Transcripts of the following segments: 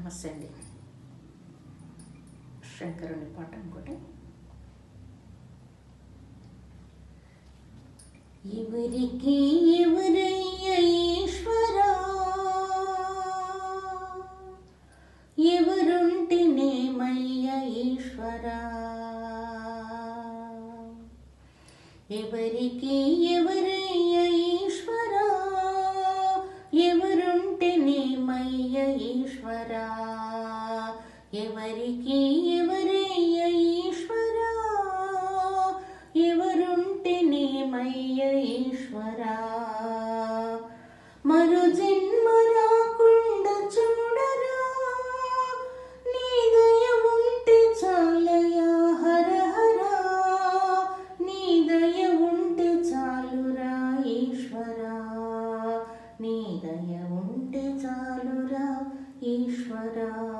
నమస్తే అండి శంకరుని పాట ఇంకోటి ఎవరికి ఎవరయ్య ఈశ్వరా ఎవరుంటినేమయ్య ఈశ్వరా ఎవరికి ఎవరు ఎవరయ్య ఈశ్వరా ఎవరుంటేనేమయ్య ఈశ్వరా. మరు జన్మ రాకుండా చూడరా నీ దయ ఉంటే చాలయా హర హరా నీ దయ ఉంటే చాలురా ఈశ్వరా. నీ దయ ఉంటే చాలురా ఈశ్వరా.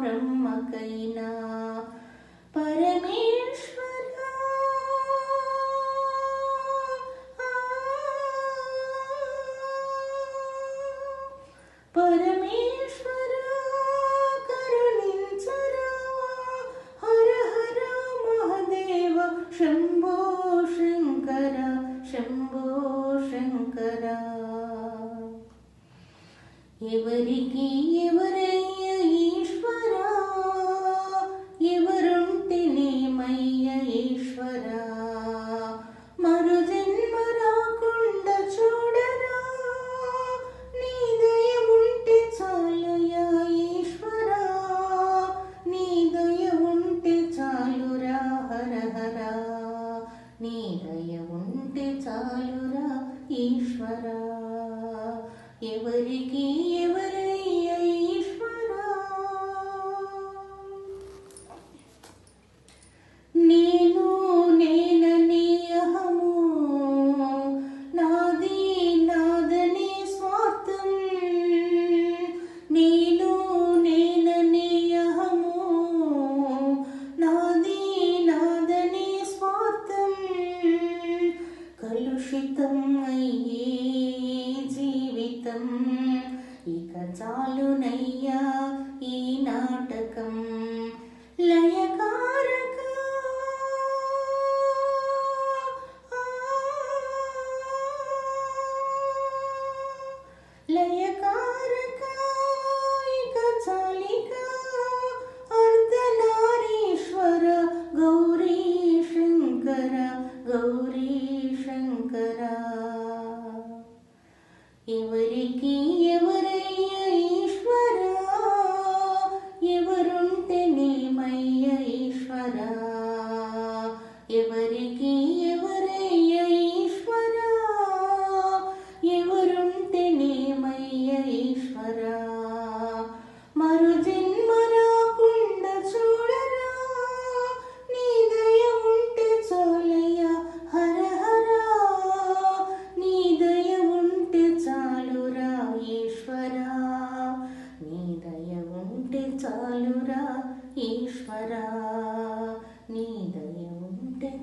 ब्रह्मकैना परमेश्वर। परमेश्वर हर हर महादेव शम्भो చాలురా ఈశ్వరా. ఎవరికి ఎవరు కలుషితం జీవితం. ఇక చాలునయ్యా ఈ నాటకం. ఎవరికి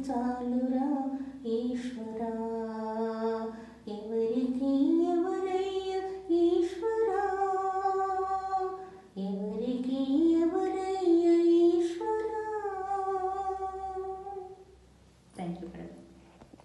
చాలురా ఈశ్వరా